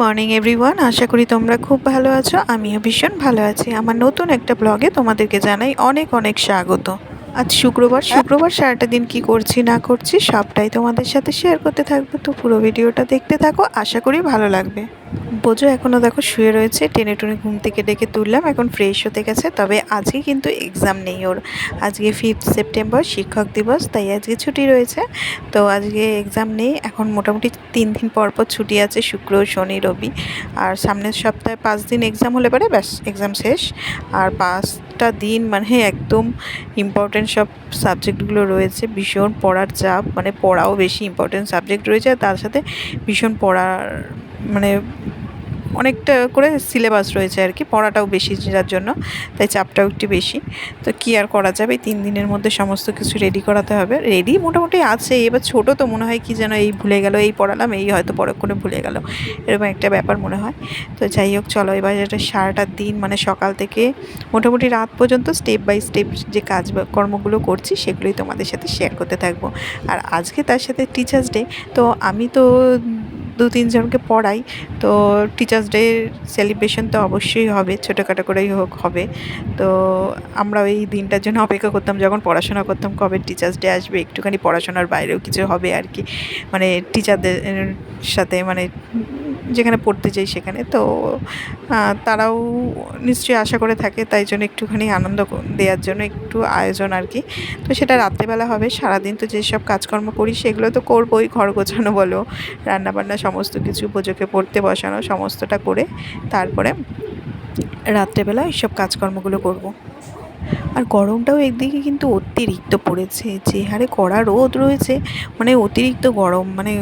Morning everyone আশা করি তোমরা খুব ভালো আছো। আমিও ভীষণ ভালো আছি। আমার নতুন একটা ব্লগে তোমাদেরকে জানাই অনেক অনেক স্বাগত। আজ শুক্রবার। শুক্রবার সারাটা দিন কি করছি, না করছি, সবটাই তোমাদের সাথে শেয়ার করতে থাকব। তো পুরো ভিডিওটা দেখতে থাকো, আশা করি ভালো লাগবে। বোঝো এখনও দেখো শুয়ে রয়েছে, টেনে টুনে ঘুম থেকে ডেকে তুললাম, এখন ফ্রেশ হতে গেছে, তবে আজকে কিন্তু এক্সাম নেই ওর। আজকে ফিফথ সেপ্টেম্বর শিক্ষক দিবস, তাই আজকে ছুটি রয়েছে। তো আজকে এক্সাম নেই, এখন মোটামুটি তিন দিন পর পর ছুটি আছে, শুক্র, শনি, রবি। আর সামনের সপ্তাহে পাঁচ দিন এক্সাম হলে পরে, ব্যাস এক্সাম শেষ। আর পাঁচটা দিন মানে একদম ইম্পর্টেন্ট সব সাবজেক্টগুলো রয়েছে। ভীষণ পড়ার চাপ মানে পড়াও বেশি ইম্পর্টেন্ট সাবজেক্ট রয়েছে। আর তার সাথে ভীষণ পড়ার মানে অনেকটা করে সিলেবাস রয়েছে আর কি, পড়াটাও বেশি যার জন্য, তাই চাপটাও একটু বেশি। তো কী আর করা যাবে? তিন দিনের মধ্যে সমস্ত কিছু রেডি করাতে হবে। রেডি মোটামুটি আছে, এবার ছোটো তো মনে হয় কি যেন এই ভুলে গেল, এই পড়ালাম, এই হয়তো পরক্ষণে ভুলে গেল, এরকম একটা ব্যাপার মনে হয়। তো যাই হোক, চলো এবার এটা সারাটা দিন মানে সকাল থেকে মোটামুটি রাত পর্যন্ত স্টেপ বাই স্টেপ যে কাজ কর্মগুলো করছি, সেগুলোই তোমাদের সাথে শেয়ার করতে থাকব। আর আজকে তার সাথে টিচার্স ডে তো আমি তো দু তিনজনকে পড়াই। তো টিচার্স ডে সেলিব্রেশন তো অবশ্যই হবে, ছোটোখাটো করেই হোক, হবে। তো আমরা এই দিনটার জন্য অপেক্ষা করতাম, যখন পড়াশোনা করতাম কবে টিচার্স ডে আসবে, একটুখানি পড়াশোনার বাইরেও কিছু হবে আর কি। মানে টিচারদের সাথে মানে যেখানে পড়তে যাই সেখানে তো তারাও নিশ্চয়ই আশা করে থাকে, তাই জন্য একটুখানি আনন্দ দেওয়ার জন্য একটু আয়োজন আর কি তো সেটা রাত্রেবেলা হবে, সারাদিন তো যেসব কাজকর্ম করি সেগুলো তো করবোই, ঘর গোছানো বলো, রান্নাবান্না সমস্ত কিছু, পুজোকে পড়তে বসানো সমস্তটা করে তারপরে রাত্রেবেলা এইসব কাজকর্মগুলো করব। আর গরমটাও একদিকে কিন্তু অতিরিক্ত পড়েছে, যে হারে কড়া রোদ রয়েছে মানে অতিরিক্ত গরম মানে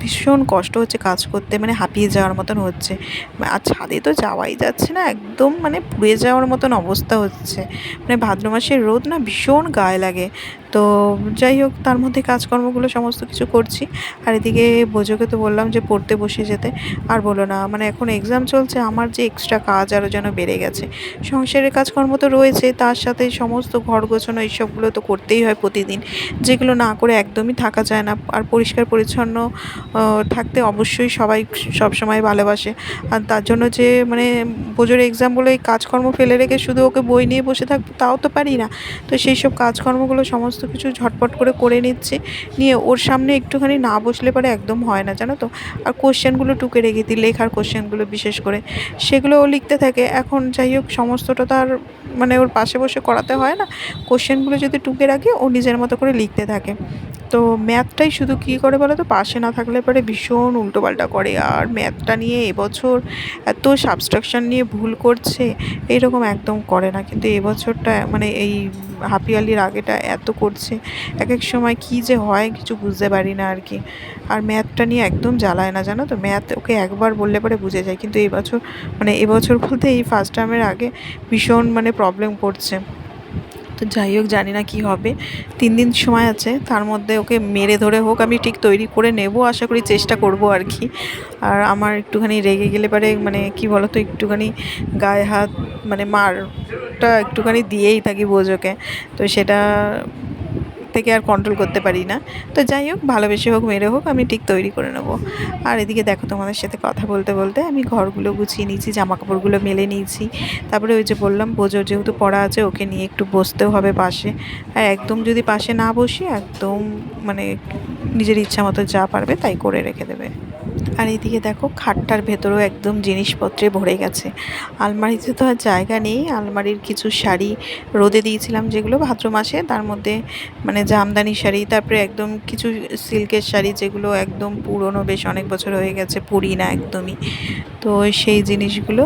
ভীষণ কষ্ট হচ্ছে কাজ করতে মানে হাঁপিয়ে যাওয়ার মতন হচ্ছে। আর ছাদে তো যাওয়াই যাচ্ছে না, একদম মানে পুড়ে যাওয়ার মতন অবস্থা হচ্ছে। মানে ভাদ্র মাসের রোদ না ভীষণ গায়ে লাগে। তো যাই হোক, তার মধ্যে কাজকর্মগুলো সমস্ত কিছু করছি। আর এদিকে বোঝোকে তো বললাম যে পড়তে বসে যেতে। আর বলো না মানে এখন এক্সাম চলছে, আমার যে এক্সট্রা কাজ আরও যেন বেড়ে গেছে। সংসারের কাজকর্ম তো রয়েছে, তার সাথে সমস্ত ঘর গোছানো এইসবগুলো তো করতেই হয় প্রতিদিন। যেগুলো না করে একদমই থাকা যায় না। আর পরিষ্কার পরিচ্ছন্ন থাকতে অবশ্যই সবাই সবসময় ভালোবাসে। আর তার জন্য যে মানে পুজোর এক্সাম বলে এই কাজকর্ম ফেলে রেখে শুধু ওকে বই নিয়ে বসে থাকব তাও তো পারি না। তো সেই সব কাজকর্মগুলো সমস্ত কিছু ঝটপট করে করে নিচ্ছি। নিয়ে ওর সামনে একটুখানি না বসলে পরে একদম হয় না, জানো তো? আর কোশ্চেনগুলো টুকে রেখে দিই, লেখার কোশ্চেনগুলো বিশেষ করে। সেগুলো ও লিখতে থাকে। এখন যাই হোক, সমস্তটা তো আর মানে ওর পাশে বসে করাতে হয় না। কোশ্চেনগুলো যদি টুকে রাখে, ও নিজের মতো করে লিখতে থাকে। তো ম্যাথটাই শুধু কী করে বলো তো? পাশে না থাকলে পরে ভীষণ উল্টোপাল্টা করে, আর ম্যাথটা নিয়ে এবছর এত সাবস্ট্রাকশন নিয়ে ভুল করছে? এইরকম একদম করে না। কিন্তু এবছরটা মানে এই হাফ ইয়ারলির আগেটা এত করছে এক এক সময় কী যে হয় কিছু বুঝতে পারি না আর কি। আর ম্যাথটা নিয়ে একদম জ্বালায় না, জানো তো? ম্যাথ ওকে একবার বললে পরে বুঝে যায়। কিন্তু এবছর মানে এবছর বলতে এই ফার্স্ট টার্মের আগে ভীষণ মানে প্রবলেম করছে। তো যাই হোক, জানি না কী হবে। তিন দিন সময় আছে, তার মধ্যে ওকে মেরে ধরে হোক, আমি ঠিক তৈরি করে নেব, আশা করি চেষ্টা করব আর কি। আর আমার একটুখানি রেগে গেলে পারে মানে কি বলো তো একটুখানি গায়ে হাত মানে মারটা একটুখানি দিয়েই থাকি বোঝোকে। তো সেটা থেকে আর কন্ট্রোল করতে পারি না। তো যাই হোক, ভালোবেসে হোক, মেরে হোক, আমি ঠিক তৈরি করে নেব। আর এদিকে দেখো তোমাদের সাথে কথা বলতে বলতে আমি ঘরগুলো গুছিয়ে নিয়েছি জামা কাপড়গুলো মেলে নিয়েছি। তারপরে ওই যে বললাম, বোঝো যেহেতু পড়া আছে, ওকে নিয়ে একটু বসতেও হবে পাশে। আর একদম যদি পাশে না বসি, একদম মানে নিজের ইচ্ছা মতো যা পারবে তাই করে রেখে দেবে। আর এদিকে দেখো খাটটার ভেতরেও একদম জিনিসপত্রে ভরে গেছে। আলমারিতে তো আর জায়গা নেই। আলমারির কিছু শাড়ি রোদে দিয়েছিলাম যেগুলো ভাদ্র মাসে। তার মধ্যে মানে জামদানি শাড়ি, তারপরে একদম কিছু সিল্কের শাড়ি যেগুলো একদম পুরনো, বেশ অনেক বছর হয়ে গেছে পরি না একদমই। তো সেই জিনিসগুলো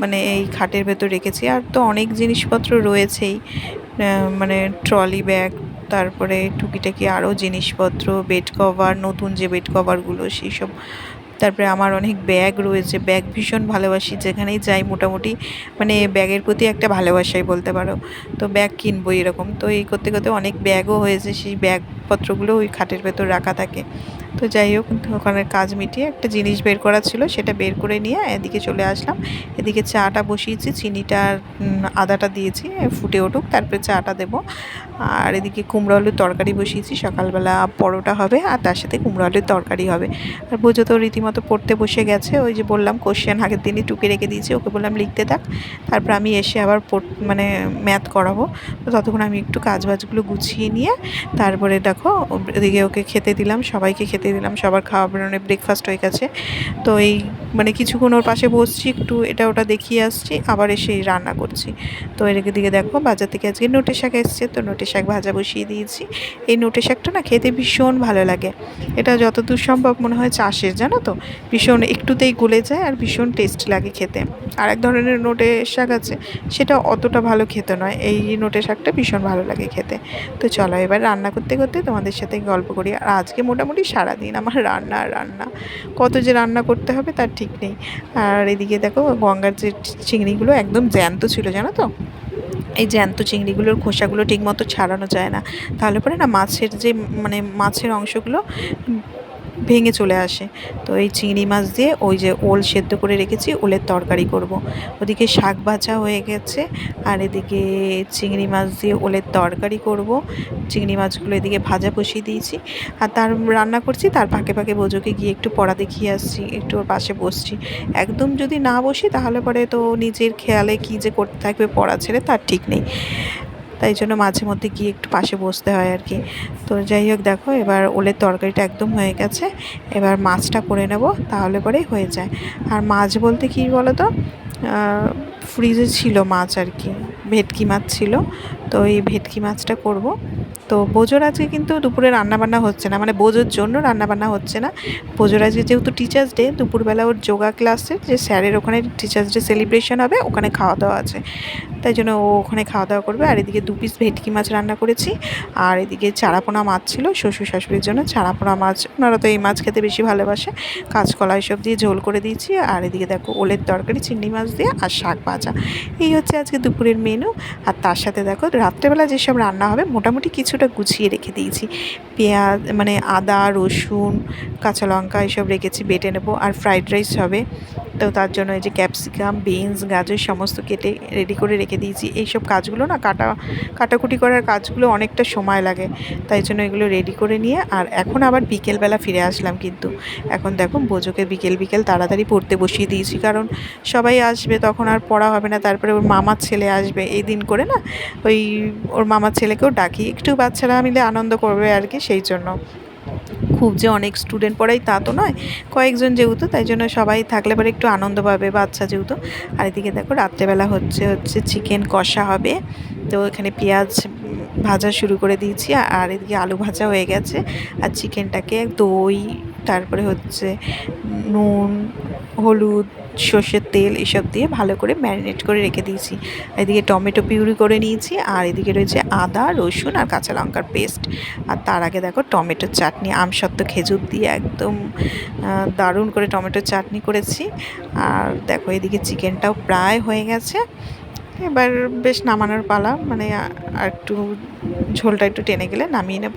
মানে এই খাটের ভেতর রেখেছি। আর তো অনেক জিনিসপত্র রয়েছেই। মানে ট্রলি ব্যাগ, তারপরে টুকিটাকি আরও জিনিসপত্র, বেড কভার, নতুন যে বেড কভারগুলো, সেই সব তারপরে আমার অনেক ব্যাগ রয়েছে, ব্যাগ ভীষণ ভালোবাসি, যেখানেই যাই মোটামুটি মানে ব্যাগের প্রতি একটা ভালোবাসাই বলতে পারো। তো ব্যাগ কিনবো এরকম। তো এই করতে করতে অনেক ব্যাগও হয়েছে, সেই ব্যাগপত্রগুলো ওই খাটের ভেতর রাখা থাকে। তো যাই হোক, ওখানে কাজ মিটিয়ে একটা জিনিস বের করা ছিল, সেটা বের করে নিয়ে এদিকে চলে আসলাম। এদিকে চাটা বসিয়েছি, চিনিটা আদাটা দিয়েছি ফুটে উঠুক, তারপরে চাটা দেবো। আর এদিকে কুমড়ো আলুর তরকারি বসিয়েছি, সকালবেলা পরোটা হবে আর তার সাথে কুমড়ো আলুর তরকারি হবে। আর বোঝো তো রীতিমতো পড়তে বসে গেছে, ওই যে বললাম কোশ্চেন আগের দিনই টুকে রেখে দিয়েছি, ওকে বললাম লিখতে থাক, তারপর আমি এসে আবার মানে ম্যাথ করাবো। তো ততক্ষণ আমি একটু কাজ বাজগুলো গুছিয়ে নিয়ে, তারপরে দেখো, ওদিকে ওকে খেতে দিলাম, সবাইকে খেতে দিলাম, সবার খাওয়া বেরোনো ব্রেকফাস্ট হয়ে গেছে। তো এই মানে কিছুক্ষণ ওর পাশে বসছি, একটু এটা ওটা দেখিয়ে আসছি, আবার এসে রান্না করছি। তো এর দিকে দেখো, বাজার থেকে আজকে নোটে শাক এসছে, তো নোটে শাক ভাজা বসিয়ে দিয়েছি। এই নোটে শাকটা না খেতে ভীষণ ভালো লাগে। এটা যতদূর সম্ভব মনে হয় চাষের, জানো তো? ভীষণ একটুতেই গলে যায় আর ভীষণ টেস্ট লাগে খেতে। আর এক ধরনের নোটে শাক আছে, সেটা অতটা ভালো খেতে নয়। এই নোটে শাকটা ভীষণ ভালো লাগে খেতে। তো চলো এবার রান্না করতে করতে তোমাদের সাথে গল্প করি। আর আজকে মোটামুটি সারাদিন আমার রান্না রান্না। কত যে রান্না করতে হবে তার ঠিক নেই। আর এদিকে দেখো গঙ্গার যে চিংড়িগুলো একদম জ্যান্ত ছিল, জানো তো? এই জ্যান্ত চিংড়িগুলোর খোসাগুলো ঠিকমতো ছাড়ানো যায় না। তাহলে পরে না মাছের যে মানে মাছের অংশগুলো ভেঙে চলে আসে তো এই চিংড়ি মাছ দিয়ে ওই যে ওল সেদ্ধ করে রেখেছি, ওলের তরকারি করব। ওদিকে শাক ভাজা হয়ে গেছে আর এদিকে চিংড়ি মাছ দিয়ে ওলের তরকারি করব। চিংড়ি মাছগুলো এদিকে ভাজা বসিয়ে দিয়েছি আর তার রান্না করছি, তার ফাঁকে ফাঁকে বোঝোকে গিয়ে একটু পড়া দেখিয়ে আসছি, একটু ওর পাশে বসছি একদম যদি না বসি তাহলে পরে তো নিজের খেয়ালে কী যে করতে থাকবে পড়া ছেড়ে তার ঠিক নেই তাই জন্য মাঝে মধ্যে গিয়ে একটু পাশে বসতে হয় আর কি। তো যাই হোক দেখো, এবার ওলের তরকারিটা একদম হয়ে গেছে। এবার মাছটা করে নেব, তাহলে পরে হয়ে যায়। আর মাছ বলতে কী বলো তো ফ্রিজে ছিল মাছ আর কি, ভেটকি মাছ ছিল। তো এই ভেটকি মাছটা করব। তো বোজোর আজকে কিন্তু দুপুরে রান্নাবান্না হচ্ছে না মানে বোজোর জন্য রান্নাবান্না হচ্ছে না। বোজোর আজকে যেহেতু টিচার্স ডে দুপুরবেলা ওর যোগা ক্লাসের, যে স্যারের ওখানে টিচার্স ডে সেলিব্রেশন হবে, ওখানে খাওয়া দাওয়া আছে। তাই জন্য ও ওখানে খাওয়া দাওয়া করবে। আর এদিকে দু পিস ভেটকি মাছ রান্না করেছি। আর এদিকে চারাপোনা মাছ ছিল, শ্বশুর শাশুড়ির জন্য চারাপোনা মাছ। ওনারা তো এই মাছ খেতে বেশি ভালোবাসে। কাঁচকলা এসব দিয়ে ঝোল করে দিয়েছি। আর এদিকে দেখো ওলের তরকারি, চিংড়ি মাছ দিয়ে আর শাক ভাজা। এই হচ্ছে আজকে দুপুরের মেনু আর তার সাথে দেখো রাত্রেবেলা যেসব রান্না হবে, মোটামুটি কিছুটা গুছিয়ে রেখে দিয়েছি। পেঁয়াজ মানে আদা, রসুন, কাঁচা লঙ্কা এসব রেখেছি, বেটে নেব। আর ফ্রাইড রাইস হবে। তো তার জন্য এই যে ক্যাপসিকাম, বিনস, গাজর সমস্ত কেটে রেডি করে রেখে দিয়েছি। এইসব কাজগুলো না কাটা, কাটাকুটি করার কাজগুলো অনেকটা সময় লাগে। তাই জন্য এগুলো রেডি করে নিয়ে আর এখন আবার বিকেলবেলা ফিরে আসলাম কিন্তু। এখন দেখো বোঝোকে বিকেল বিকেল তাড়াতাড়ি পড়তে বসিয়ে দিয়েছি। কারণ সবাই আসবে তখন আর পড়া হবে না। তারপরে ওর মামার ছেলে আসবে। এই দিন করে না ওই ওর মামার ছেলেকেও ডাকি। একটু বাচ্চারা মিলে আনন্দ করবে আর কি সেই জন্য। খুব যে অনেক স্টুডেন্ট পড়াই তা তো নয়, কয়েকজন যেহেতু তাই জন্য সবাই থাকলে পরে একটু আনন্দ পাবে বাচ্চা যেহেতু। আর এদিকে দেখো রাত্রেবেলা হচ্ছে হচ্ছে চিকেন কষা হবে। তো এখানে পেঁয়াজ ভাজা শুরু করে দিয়েছি, আর এদিকে আলু ভাজা হয়ে গেছে। আর চিকেনটাকে দই, তারপরে হচ্ছে নুন, হলুদ সর্ষের তেল এসব দিয়ে ভালো করে ম্যারিনেট করে রেখে দিয়েছি। এদিকে টমেটো পিউরি করে নিয়েছি আর এদিকে রয়েছে আদা, রসুন আর কাঁচা লঙ্কার পেস্ট। আর তার আগে দেখো টমেটোর চাটনি, আমসত্ত্ব খেজুর দিয়ে একদম দারুণ করে টমেটোর চাটনি করেছি। আর দেখো এদিকে চিকেনটাও প্রায় হয়ে গেছে। এবার বেশ নামানোর পালা মানে আর একটু ঝোলটা একটু টেনে গেলে নামিয়ে নেব।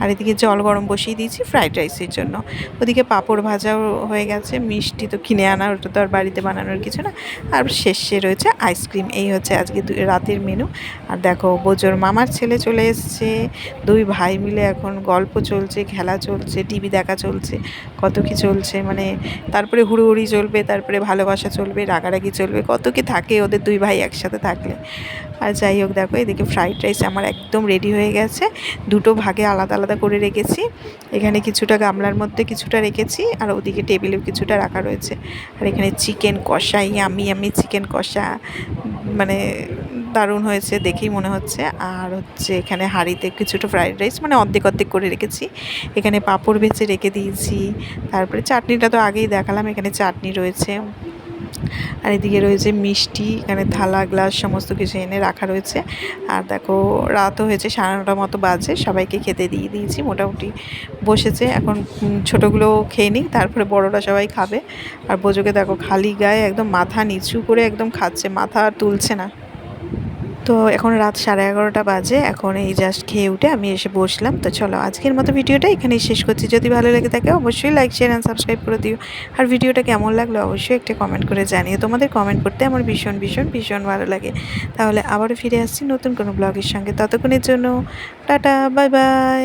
আর এদিকে জল গরম বসিয়ে দিয়েছি ফ্রাইড রাইসের জন্য। ওদিকে পাঁপড় ভাজাও হয়ে গেছে, মিষ্টি তো কিনে আনা ওটা তো আর বাড়িতে বানানোর কিছু না। আর শেষে রয়েছে আইসক্রিম, এই হচ্ছে আজকে রাতের মেনু। আর দেখো, বোজোর মামার ছেলে চলে এসছে। দুই ভাই মিলে এখন গল্প চলছে, খেলা চলছে, টিভি দেখা চলছে, কত কি চলছে মানে তারপরে হুড়ুহুড়ি চলবে, তারপরে ভালোবাসা চলবে, রাগারাগি চলবে, কত কি থাকে ওদের দুই ভাই একসাথে। থাকলে। আর যাই হোক, দেখো এদিকে ফ্রাইড রাইস আমার একদম রেডি হয়ে গেছে। দুটো ভাগে আলাদা আলাদা করে রেখেছি। এখানে কিছুটা গামলার মধ্যে কিছুটা রেখেছি, আর ওদিকে টেবিলেও কিছুটা রাখা রয়েছে। আর এখানে চিকেন কষা আমি আমি চিকেন কষা মানে দারুণ হয়েছে দেখেই মনে হচ্ছে। আর হচ্ছে এখানে হাঁড়িতে কিছুটা ফ্রাইড রাইস মানে অর্ধেক অর্ধেক করে রেখেছি। এখানে পাঁপড় ভেজে রেখে দিয়েছি। তারপরে চাটনিটা তো আগেই দেখালাম, এখানে চাটনি রয়েছে। আর এদিকে রয়েছে মিষ্টি, এখানে থালা, গ্লাস, সমস্ত কিছু এনে রাখা রয়েছে। আর দেখো, রাতও হয়েছে, সাড়ে নটার মতো বাজে, সবাইকে খেতে দিয়ে দিয়েছি, মোটামুটি বসেছে। এখন ছোটোগুলো খেয়ে নিই তারপরে বড়রা সবাই খাবে। আর বোঝোকে দেখো, খালি গায়ে একদম মাথা নিচু করে একদম খাচ্ছে, মাথা আর তুলছে না। তো এখন রাত সাড়ে এগারোটা বাজে, এখন এই জাস্ট খেয়ে উঠে আমি এসে বসলাম। তো চলো, আজকের মতো ভিডিওটা এখানেই শেষ করছি। যদি ভালো লেগে থাকে অবশ্যই লাইক শেয়ার অ্যান্ড সাবস্ক্রাইব করে দিও। আর ভিডিওটা কেমন লাগল অবশ্যই একটা কমেন্ট করে জানিও। তোমাদের কমেন্ট করতে আমার ভীষণ ভীষণ ভীষণ ভালো লাগে। তাহলে আবারও ফিরে আসছি নতুন কোনো ব্লগের সঙ্গে। ততক্ষণের জন্য টাটা বাই বাই